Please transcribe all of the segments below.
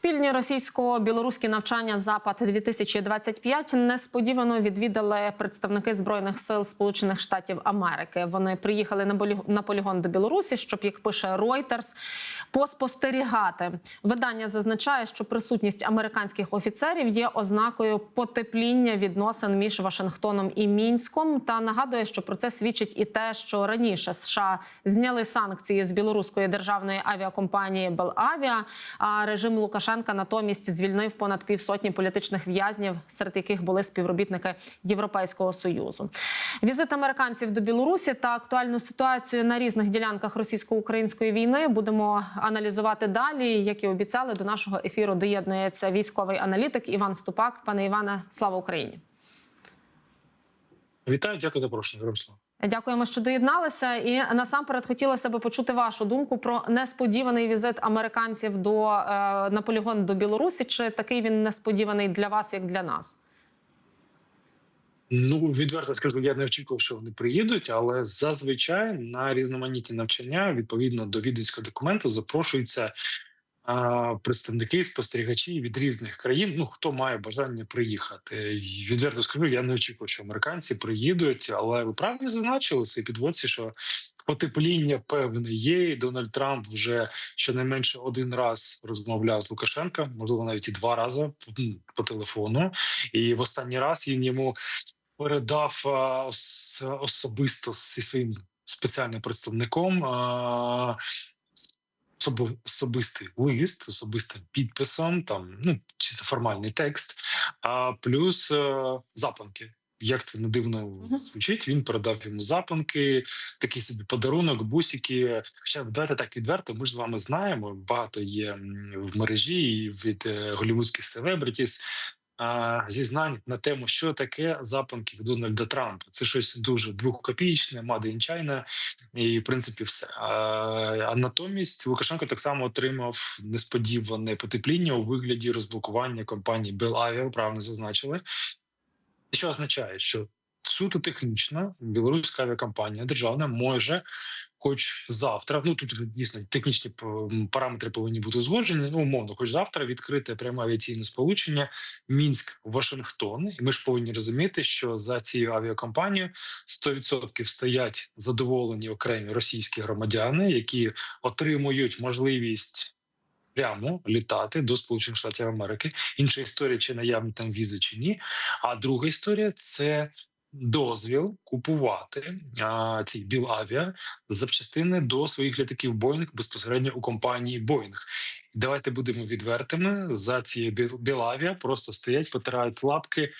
Спільні російсько-білоруські навчання Запад 2025 несподівано відвідали представники збройних сил Сполучених Штатів Америки. Вони приїхали на полігон до Білорусі, щоб як пише Reuters, поспостерігати. Видання зазначає, що присутність американських офіцерів є ознакою потепління відносин між Вашингтоном і Мінськом. Та нагадує, що про це свідчить і те, що раніше США зняли санкції з білоруської державної авіакомпанії Белавіа. А режим Лукашенка натомість звільнив понад півсотні політичних в'язнів, серед яких були співробітники Європейського союзу. Візит американців до Білорусі та актуальну ситуацію на різних ділянках російсько-української війни будемо аналізувати далі. Як і обіцяли, до нашого ефіру доєднується військовий аналітик Іван Ступак. Пане Іване, слава Україні! Вітаю, дякую за запрошення, Ярослав. Дякуємо, що доєдналися. І насамперед хотілося би почути вашу думку про несподіваний візит американців до е, на полігон до Білорусі. Чи такий він несподіваний для вас, як для нас? Ну відверто скажу, я не очікував, що вони приїдуть, але зазвичай на різноманітні навчання відповідно до віденського документу запрошуються а, представники спостерігачі від різних країн. Ну хто має бажання приїхати. Відверто скажу, я не очікував, що американці приїдуть, але ви правильно зазначили цей підводці, що потепління певне є. і Дональд Трамп вже щонайменше один раз розмовляв з Лукашенка, можливо, навіть і два рази по телефону. І в останній раз він йому передав особисто зі своїм спеціальним представником особистий лист, особистим підписом, там ну чи це формальний текст, а плюс е, запанки. Як це не дивно звучить, він передав йому запанки, такий собі подарунок, бусики. Хоча давайте так відверто, ми ж з вами знаємо. Багато є в мережі і від е, голівудських селебритіс зізнань на тему, що таке запанки Дональда Трампа. Це щось дуже двохкопічне, мадинчайне, і в принципі все. А, натомість Лукашенко так само отримав несподіване потепління у вигляді розблокування компанії Avia, правильно зазначили. Що означає, що суто технічно білоруська авіакомпанія державна може, хоч завтра, ну тут дійсно технічні параметри повинні бути узгоджені. Ну, умовно, хоч завтра відкрити пряме авіаційне сполучення Мінськ Вашингтон. І ми ж повинні розуміти, що за цією авіакомпанією 100% стоять задоволені окремі російські громадяни, які отримують можливість. Прямо літати до Сполучених Штатів Америки. Інша історія, чи наявні там візи, чи ні. А друга історія це дозвіл купувати а, ці Білавіа запчастини до своїх літаків Боїнг безпосередньо у компанії Боїнг. Давайте будемо відвертими. За цією Біл- Білавіа просто стоять, потирають лапки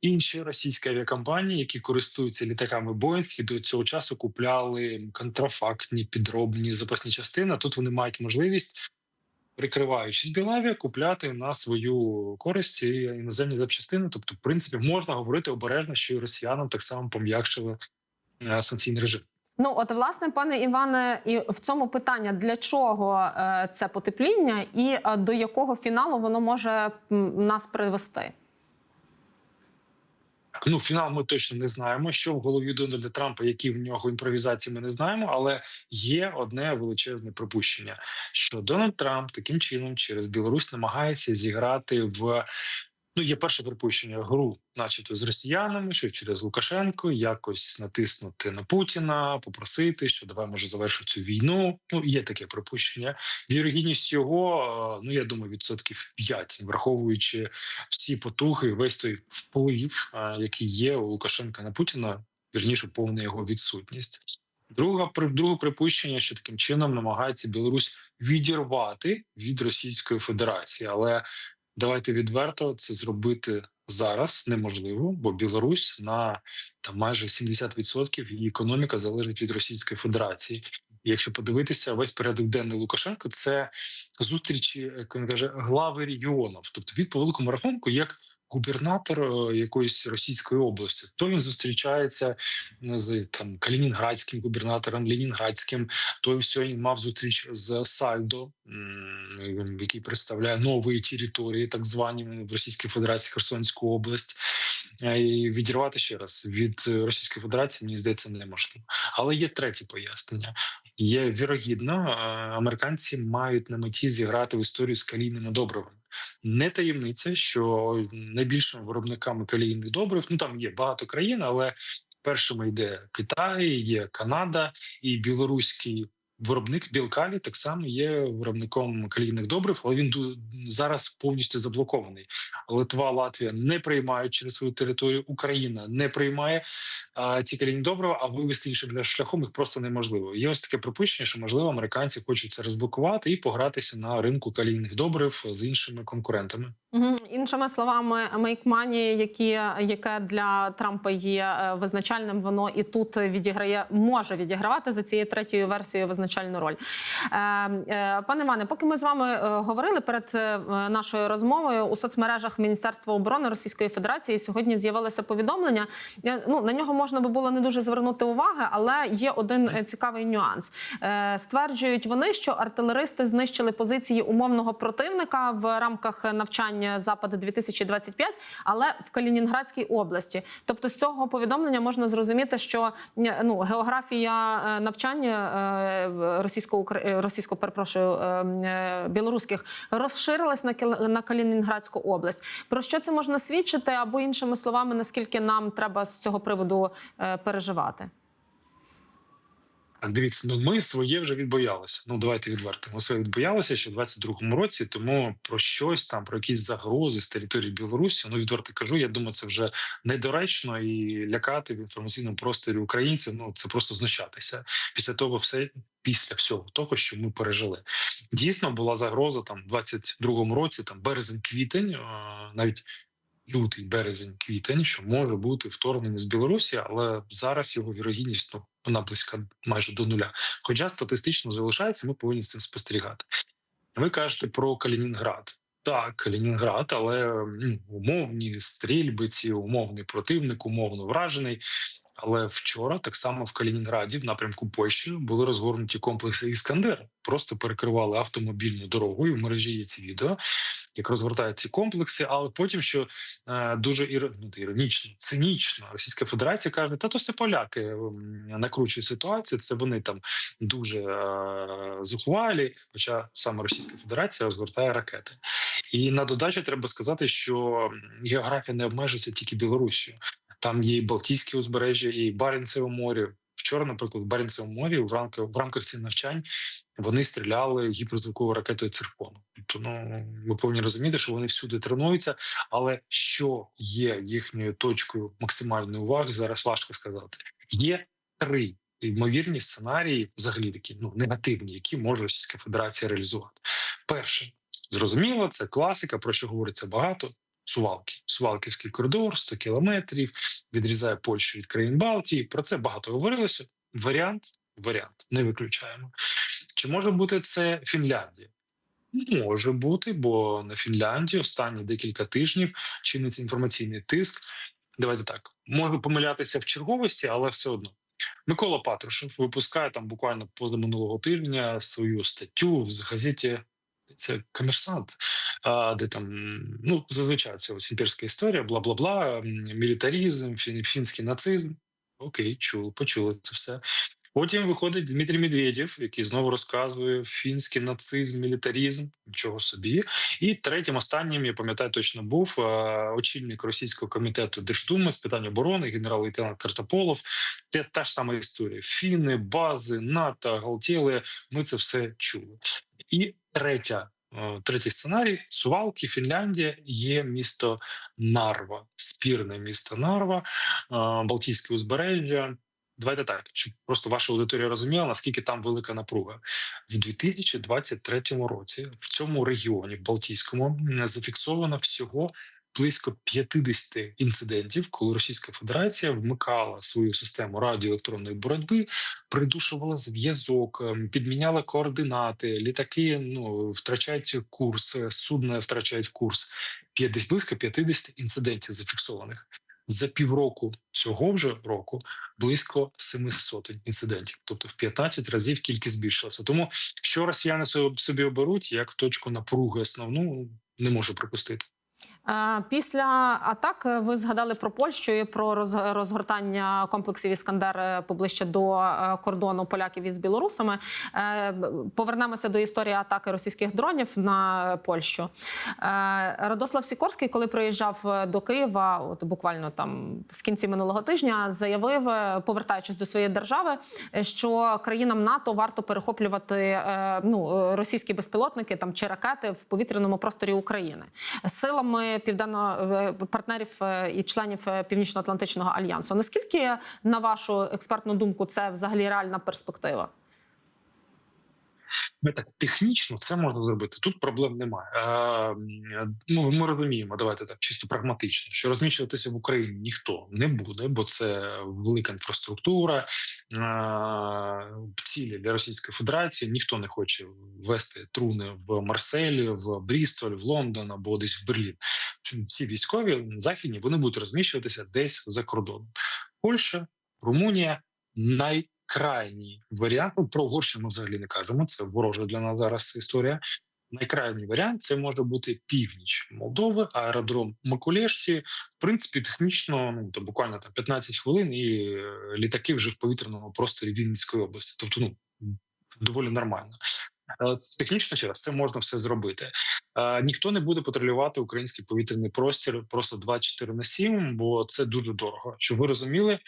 інші російські авіакомпанії, які користуються літаками Боїнг і до цього часу купляли контрафактні підробні запасні частини. Тут вони мають можливість прикриваючись Білавія, купляти на свою користь іноземні запчастини. Тобто, в принципі, можна говорити обережно, що і росіянам так само пом'якшили е, санкційний режим. Ну, от, власне, пане Іване, і в цьому питання для чого е, це потепління, і е, до якого фіналу воно може нас привести? Ну, фінал ми точно не знаємо. Що в голові Дональда Трампа, які в нього імпровізації, ми не знаємо. Але є одне величезне припущення, що Дональд Трамп таким чином через Білорусь намагається зіграти в. Ну, є перше припущення гру, начебто, з росіянами, що через Лукашенко якось натиснути на Путіна, попросити, що давай може завершу цю війну. Ну є таке припущення. Вірогідність його, е, ну я думаю, відсотків 5, враховуючи всі потуги, весь той вплив, е, який є у Лукашенка на Путіна, вірніше повна його відсутність. Друга друге припущення, що таким чином намагається Білорусь відірвати від Російської Федерації, але давайте відверто це зробити зараз неможливо, бо Білорусь на там майже 70% її економіка залежить від Російської Федерації. Якщо подивитися, весь порядок денний Лукашенко це зустрічі, він каже, глави регіонів. Тобто від по великому рахунку як губернатор е, якоїсь російської області. То він зустрічається з там Калінінградським губернатором, Ленінградським. То сьогодні мав зустріч з Сальдо, який представляє нові території, так звані в Російській Федерації Херсонську область. Е, І відірвати ще раз від е, Російської Федерації, мені здається, неможливо. Але є третє пояснення. Є вірогідно, е, американці мають на меті зіграти в історію з калійними добривами. Не таємниця, що найбільшими виробниками калійних добрив, ну там є багато країн, але першими йде Китай, є Канада і білоруський виробник Білкалі так само є виробником калійних добрив, але він зараз повністю заблокований. Литва, Латвія не приймають через свою територію. Україна не приймає а, ці калійні добрива, а вивести іншим для шляхом їх просто неможливо. Є ось таке припущення, що можливо американці хочуть це розблокувати і погратися на ринку калійних добрив з іншими конкурентами. Іншими словами, Make Money, які яке для Трампа є е, визначальним, воно і тут відіграє, може відігравати за цією третьою версією визначальну роль. Е, е, Пане Іване, поки ми з вами говорили перед нашою розмовою у соцмережах Міністерства оборони Російської Федерації сьогодні з'явилося повідомлення. Ну на нього можна би було не дуже звернути уваги, але є один цікавий нюанс. Стверджують вони, що артилеристи знищили позиції умовного противника в рамках навчання Запад 2025 але в Калінінградській області. Тобто, з цього повідомлення можна зрозуміти, що е, ну географія е, навчання е, російсько російсько перепрошую е, е, білоруських розширилась на на Калінінградську область. Про що це можна свідчити, або іншими словами, наскільки нам треба з цього приводу переживати? Дивіться, ну ми своє вже відбоялися. Ну давайте відверто. Ми своє відбоялися ще в 22-му році. Тому про щось там, про якісь загрози з території Білорусі. Ну відверто кажу. Я думаю, це вже недоречно і лякати в інформаційному просторі українців. Ну це просто знущатися після того, все після всього того, що ми пережили. Дійсно була загроза там в 22-му році, там березень-квітень, е, навіть. Лютий, березень, квітень, що може бути вторгнення з Білорусі, але зараз його вірогідність ну, вона близька майже до нуля. Хоча статистично залишається, ми повинні з цим спостерігати. Ви кажете про Калінінград. Так, Калінінград, але ну, умовні стрільбиці, умовний противник, умовно вражений. Але вчора так само в Калінінграді, в напрямку Польщі, були розгорнуті комплекси Іскандер. Просто перекривали автомобільну дорогу. І в мережі є ці відео, як розгортають ці комплекси. Але потім, що е, дуже іро... ну, іронічно, цинічно, Російська Федерація каже: та то все поляки накручують ситуацію. Це вони там дуже е, зухвалі. Хоча саме Російська Федерація розгортає ракети. І на додачу треба сказати, що географія не обмежується тільки Білоруссю. Там є і Балтійське узбережжя, і Баренцеве море. Вчора, наприклад, в Баренцевому морі в рамках в рамках цих навчань вони стріляли гіперзвуковою ракетою циркону. Тобто, ну ви повинні розуміти, що вони всюди тренуються, але що є їхньою точкою максимальної уваги, зараз важко сказати. Є три ймовірні сценарії, взагалі такі ну негативні, які може Російська Федерація реалізувати. Перше, зрозуміло, це класика, про що говориться багато. Сувалки, Сувалківський коридор, 100 кілометрів, відрізає Польщу від країн Балтії. Про це багато говорилося. Варіант, варіант, не виключаємо. Чи може бути це Фінляндія? Може бути, бо на Фінляндії останні декілька тижнів чиниться інформаційний тиск. Давайте так можу помилятися в черговості, але все одно. Микола Патрушев випускає там буквально позаминулого тижня свою статтю в газеті. Це комерсант, де там ну зазвичай це ось імперська історія, бла бла бла, мілітарізм, фін, фінський нацизм. Окей, чули, почули це все. Потім виходить Дмитрій Медведєв, який знову розказує фінський нацизм, мілітарізм, нічого собі. І третім, останнім, я пам'ятаю, точно був е, очільник російського комітету Держдуми з питань оборони, генерал-лейтенант Картополов. Це та ж сама історія: фіни, бази, НАТО, галтіли. Ми це все чули. І третя. е, Третій сценарій Сувалки, Фінляндія є місто Нарва, спірне місто Нарва, е, Балтійське узбережжя. Давайте так, щоб просто ваша аудиторія розуміла, наскільки там велика напруга в 2023 році. В цьому регіоні, в Балтійському, зафіксовано всього близько 50 інцидентів, коли Російська Федерація вмикала свою систему радіоелектронної боротьби, придушувала зв'язок, ем, підміняла координати. Літаки ну втрачають курс, е, судна втрачають курс. 50, близько 50 інцидентів зафіксованих за півроку цього вже року близько 700 інцидентів, тобто в 15 разів кількість збільшилася. Тому що росіяни со- собі оберуть як точку напруги основну, не можу припустити. Е, Після атак е, ви згадали про Польщу і про роз- розгортання комплексів Іскандер е, поближче до кордону поляків із білорусами. Повернемося до історії атаки російських дронів на Польщу. Радослав Сікорський, коли приїжджав до Києва, от буквально там в кінці минулого тижня, заявив, повертаючись до своєї держави, що країнам НАТО варто перехоплювати ну, російські безпілотники там чи ракети в повітряному просторі України силами південно е, партнерів е, і членів е, Північно-Атлантичного альянсу. Наскільки, на вашу експертну думку, це взагалі реальна перспектива? Ми так технічно це можна зробити. Тут проблем немає. Ну, ми розуміємо, давайте так чисто прагматично, що розміщуватися в Україні ніхто не буде, бо це велика інфраструктура, цілі для Російської Федерації. Ніхто не хоче вести труни в Марселі, в Брістоль, в Лондон або десь в Берлін. Всі військові західні вони будуть розміщуватися десь за кордоном. Польща, Румунія най крайній варіант. Ну, про Угорщину взагалі не кажемо. Це ворожа для нас зараз історія. Найкрайній варіант це може бути північ Молдови, аеродром Макулешті. В принципі, технічно ну то буквально там 15 хвилин, і е, літаки вже в повітряному просторі Вінницької області. Тобто, ну доволі нормально. Е, Технічно ще раз це можна все зробити. Е, Ніхто не буде патрулювати український повітряний простір просто 24 на 7, бо це дуже дорого. Щоб ви розуміли,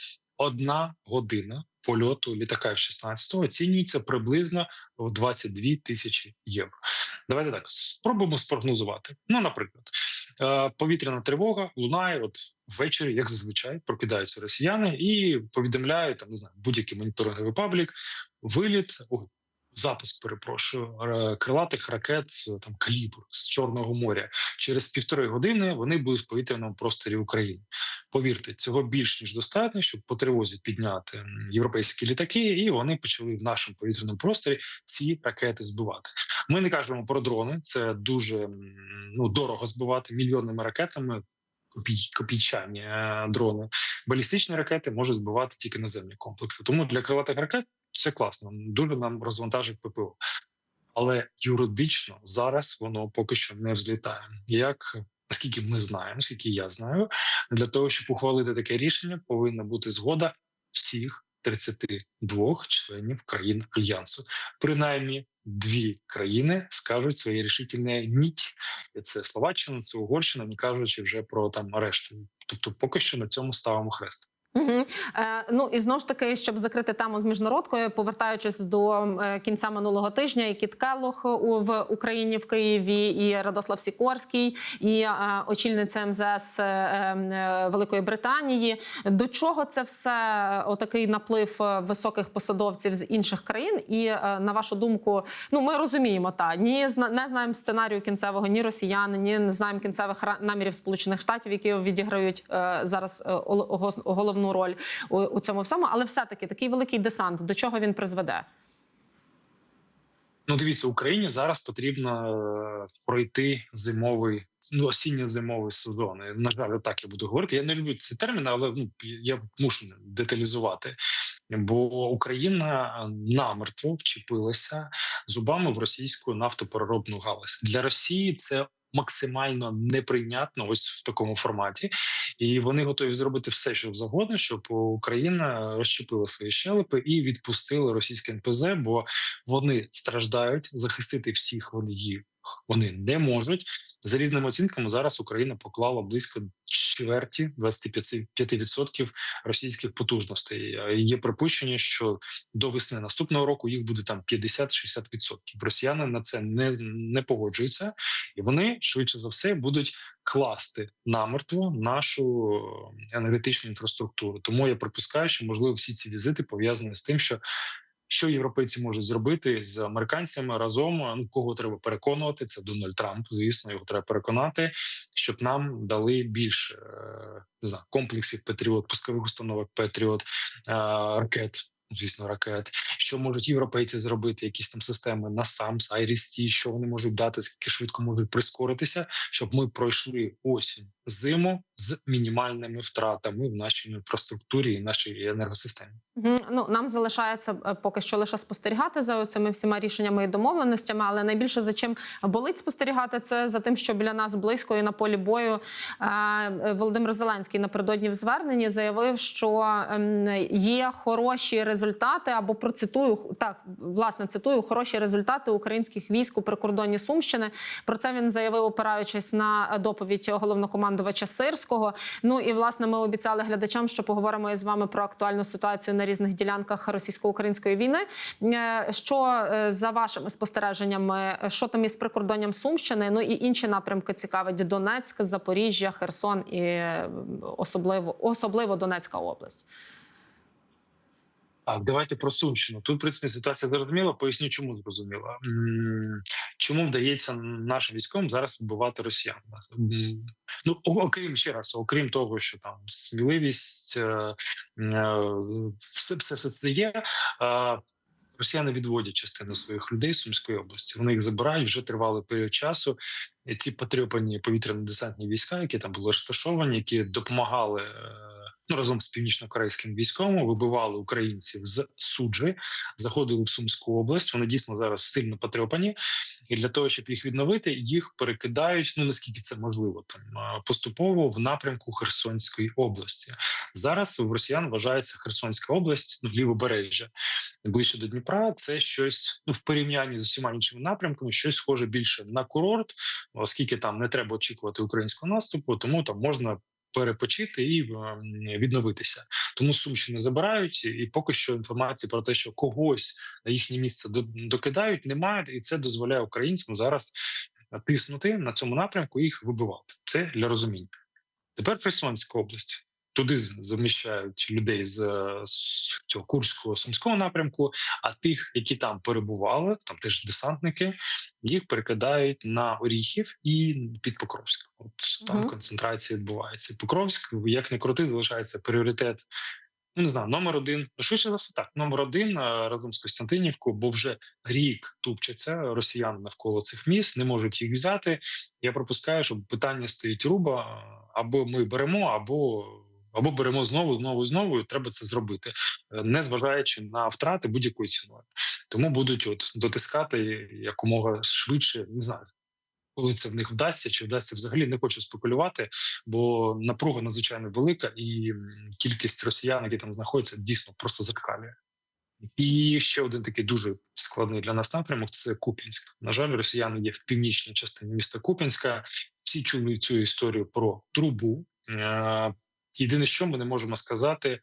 одна година польоту літака F-16 оцінюється приблизно в 22 тисячі євро. Давайте так спробуємо спрогнозувати. Ну, наприклад, е, повітряна тривога лунає от ввечері, як зазвичай, прокидаються росіяни і повідомляють там, не знаю, будь-який моніторинговий паблік, виліт. Запуск перепрошую крилатих ракет там калібр з Чорного моря через півтори години вони будуть в повітряному просторі України. Повірте, цього більш ніж достатньо, щоб по тривозі підняти європейські літаки, і вони почали в нашому повітряному просторі ці ракети збивати. Ми не кажемо про дрони. Це дуже ну дорого збивати мільйонними ракетами. копій- Копійчані е, дрони, балістичні ракети можуть збивати тільки наземні комплекси. Тому для крилатих ракет це класно. Дуже нам розвантажить ППО. Але юридично зараз воно поки що не взлітає. Як наскільки ми знаємо, наскільки я знаю, для того, щоб ухвалити таке рішення, повинна бути згода всіх 32 членів країн альянсу. Принаймні дві країни скажуть своє рішительне ніть. Це Словаччина, це Угорщина, не кажучи вже про там решту. Тобто, поки що на цьому ставимо хрест. Угу. Е, ну і знову ж таки, щоб закрити тему з міжнародкою, повертаючись до е, кінця минулого тижня, і Кіт Келлох у в Україні в Києві, і Радослав Сікорський, і е, очільниця МЗС е, е, Великої Британії. До чого це все отакий наплив е, високих посадовців з інших країн? І е, на вашу думку, ну ми розуміємо, та ні, не знаємо сценарію кінцевого, ні росіяни, ні не знаємо кінцевих намірів Сполучених Штатів, які відіграють е, зараз е, ол- гос- головну роль у, у цьому всьому, але все-таки такий великий десант, до чого він призведе? Ну, дивіться, Україні зараз потрібно е, пройти зимовий, ну осінньо-зимовий сезон. На жаль, так я буду говорити. Я не люблю ці терміни, але ну я мушу деталізувати. Бо Україна намертво вчепилася зубами в російську нафтопереробну галузь. Для Росії це максимально неприйнятно ось в такому форматі, і вони готові зробити все, що завгодно, щоб Україна розчепила свої щелепи і відпустила російське НПЗ, бо вони страждають захистити всіх. Вони їх вони не можуть за різними оцінками. Зараз Україна поклала близько чверті 25% російських потужностей. Е, Є припущення, що до весни наступного року їх буде там 50-60%. Росіяни на це не, не погоджуються, і вони швидше за все будуть класти намертво нашу енергетичну інфраструктуру. Тому я припускаю, що можливо всі ці візити пов'язані з тим, що що європейці можуть зробити з американцями разом. Ну кого треба переконувати? Це Дональд Трамп. Звісно, його треба переконати, щоб нам дали більше не знаю, комплексів Петріот, пускових установок Петріот, е, ракет звісно, ракет. Що можуть європейці зробити? Якісь там системи NASAMS, IRIS-T, що вони можуть дати, скільки швидко можуть прискоритися, щоб ми пройшли осінь, зиму з мінімальними втратами в нашій інфраструктурі і нашій енергосистемі. Ну нам залишається е, поки що лише спостерігати за цими всіма рішеннями і домовленостями. Але найбільше за чим болить спостерігати, це за тим, що біля нас близько і на полі бою е, Володимир Зеленський напередодні в зверненні заявив, що ем, є хороші результати, або процитую так, власне цитую хороші результати українських військ у прикордонні Сумщини. Про це він заявив, опираючись на доповідь головнокомандувача Сирського. Ну і власне ми обіцяли глядачам, що поговоримо із вами про актуальну ситуацію на різних ділянках російсько-української війни. Е, Що е, за вашими спостереженнями, що там із прикордонням Сумщини? Ну і інші напрямки цікавить Донецьк, Запоріжжя, Херсон і е, особливо особливо Донецька область. Давайте про Сумщину. Тут, в принципі, ситуація зрозуміла. Поясню, чому зрозуміла. Чому вдається нашим військовим зараз вбивати росіян? Ну окрім ще раз, окрім того, що там сміливість, е, е, все, все, все це є. Росіяни відводять частину своїх людей з Сумської області. Вони їх забирають вже тривалий період часу. Ці потрьопані повітряно-десантні війська, які там були розташовані, які допомагали е, разом з північно-корейським військовим, вибивали українців з суджі, заходили в Сумську область. Вони дійсно зараз сильно потрьопані, і для того, щоб їх відновити, їх перекидають. Ну наскільки це можливо, там поступово в напрямку Херсонської області. Зараз в росіян вважається Херсонська область, ну лівобережжя ближче до Дніпра. Це щось ну в порівнянні з усіма іншими напрямками, щось схоже більше на курорт, оскільки там не треба очікувати українського наступу, тому там можна. Перепочити і відновитися, тому Сумщини забирають, і поки що інформації про те, що когось на їхнє місце докидають, немає, і це дозволяє українцям зараз тиснути на цьому напрямку і їх вибивати. Це для розуміння. Тепер Херсонська область. Туди заміщають людей з, з цього курського сумського напрямку. А тих, які там перебували, там теж десантники, їх перекидають на Оріхів і під Покровськ. От там Мгм. концентрація відбувається. Покровськ, як не крути, залишається пріоритет. Ну, не знаю, номер один. Ну, швидше за все, так. Номер один е, разом з Костянтинівкою, бо вже рік тупчаться росіяни навколо цих міст, не можуть їх взяти. Я пропускаю, що питання стоїть руба: або ми беремо, або. Або беремо знову, знову, знову. і Треба це зробити, е, не зважаючи на втрати будь-якою ціною. Тому будуть от дотискати якомога швидше. Не знаю, коли це в них вдасться, чи вдасться взагалі не хочу спекулювати, бо напруга надзвичайно велика, і кількість росіян, які там знаходяться, дійсно просто зеркалює. І ще один такий дуже складний для нас напрямок це Куп'янськ. На жаль, росіяни є в північній частині міста Куп'янська. Всі чули цю історію про трубу. Е, Єдине, що ми не можемо сказати,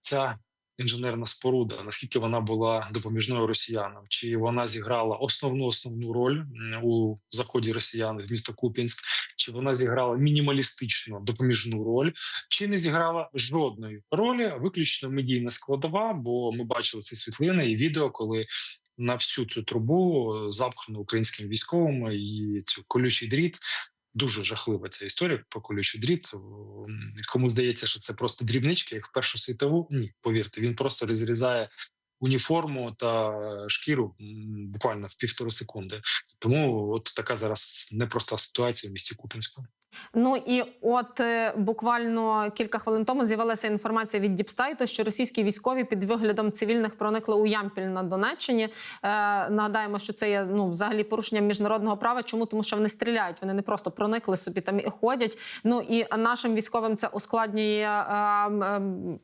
ця інженерна споруда, наскільки вона була допоміжною росіянам, чи вона зіграла основну основну роль у заході росіян в місто Куп'янськ, чи вона зіграла мінімалістичну допоміжну роль, чи не зіграла жодної ролі, виключно медійна складова. Бо ми бачили ці світлини і відео, коли на всю цю трубу е, запхано українськими військовими і цю колючий дріт. Дуже жахлива ця історія про колючий дріт. Кому здається, що це просто дрібнички, як в Першу світову. Ні, повірте, він просто розрізає уніформу та шкіру буквально в півтори секунди. Тому от така зараз непроста ситуація в місті Купінську. Ну і от е, буквально кілька хвилин тому з'явилася інформація від Діпстайту, що російські військові під виглядом цивільних проникли у Ямпіль на Донеччині. Е, нагадаємо, що це є ну взагалі порушенням міжнародного права. Чому тому, що вони стріляють? Вони не просто проникли собі там і ходять. Ну і нашим військовим це ускладнює. Е, е, е,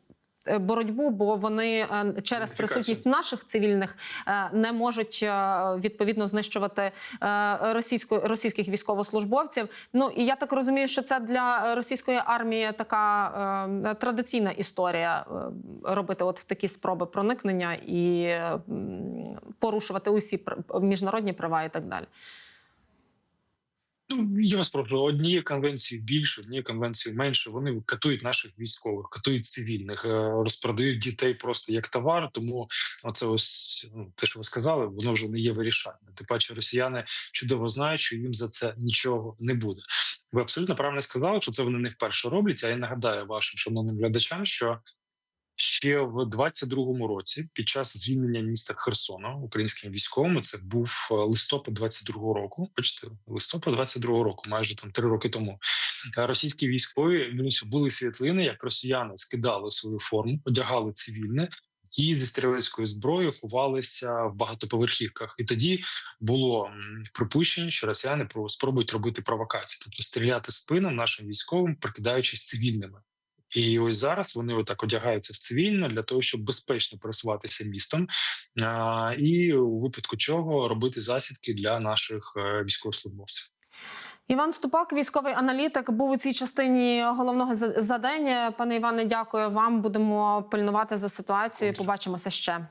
Боротьбу, бо вони е, через присутність наших цивільних е, не можуть е, відповідно знищувати е, російсько російських військовослужбовців. Ну і я так розумію, що це для російської армії така е, традиційна історія е, робити от в такі спроби проникнення і е, порушувати усі міжнародні права і так далі. Ну я вас прошу однією конвенцією більше, однією конвенцією менше. Вони катують наших військових, катують цивільних, е, розпродають дітей просто як товар. Тому оце ось ну, те, що ви сказали, воно вже не є вирішальне. Тим паче, росіяни чудово знають, що їм за це нічого не буде. Ви абсолютно правильно сказали, що це вони не вперше роблять. А я нагадаю вашим шановним глядачам, що Ще в 22-му році, під час звільнення міста Херсона українським військовим, це був е, листопад 22-го року. Бачите, листопад 22-го року, майже там три роки тому. Е, Російські військові були світлини, як росіяни скидали свою форму, одягали цивільне. І зі стрілецькою зброєю ховалися в багатоповерхівках, і тоді було припущення, що росіяни про- спробують робити провокації, тобто стріляти в спину нашим військовим, прикидаючись цивільними. І ось зараз вони отак одягаються в цивільне для того, щоб безпечно пересуватися містом, і у випадку чого робити засідки для наших е, військовослужбовців. Іван Ступак, військовий аналітик, був у цій частині головного за- задання. Пане Іване, дякую вам. Будемо пильнувати за ситуацією. Побачимося ще.